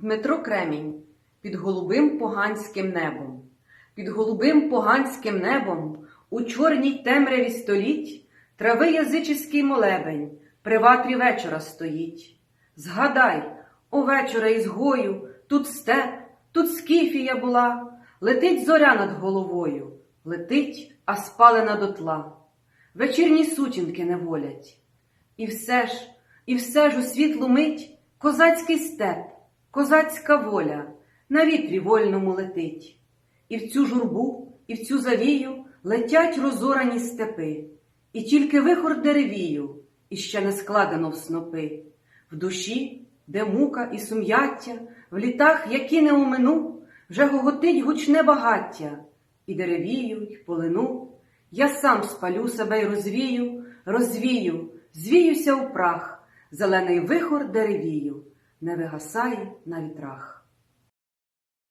Дмитро Кремінь під голубим поганським небом, під голубим поганським небом у чорній темряві століть трави язичиський молебень при ватрі вечора стоїть. Згадай, о вечора із тут степ, тут скіфія була, летить зоря над головою, летить, а спалена дотла. Вечірні сутінки не волять. І все ж, і все ж у світлу мить козацький степ, козацька воля на вітрі вольному летить. І в цю журбу, і в цю завію летять розорані степи, і тільки вихор деревію, і ще не складено в снопи. В душі, де мука і сум'яття, в літах, які не умину, вже гоготить гучне багаття, і деревію, й полину. Я сам спалю себе й розвію, розвію, звіюся у прах, зелений вихор деревію, не вигасає на вітрах.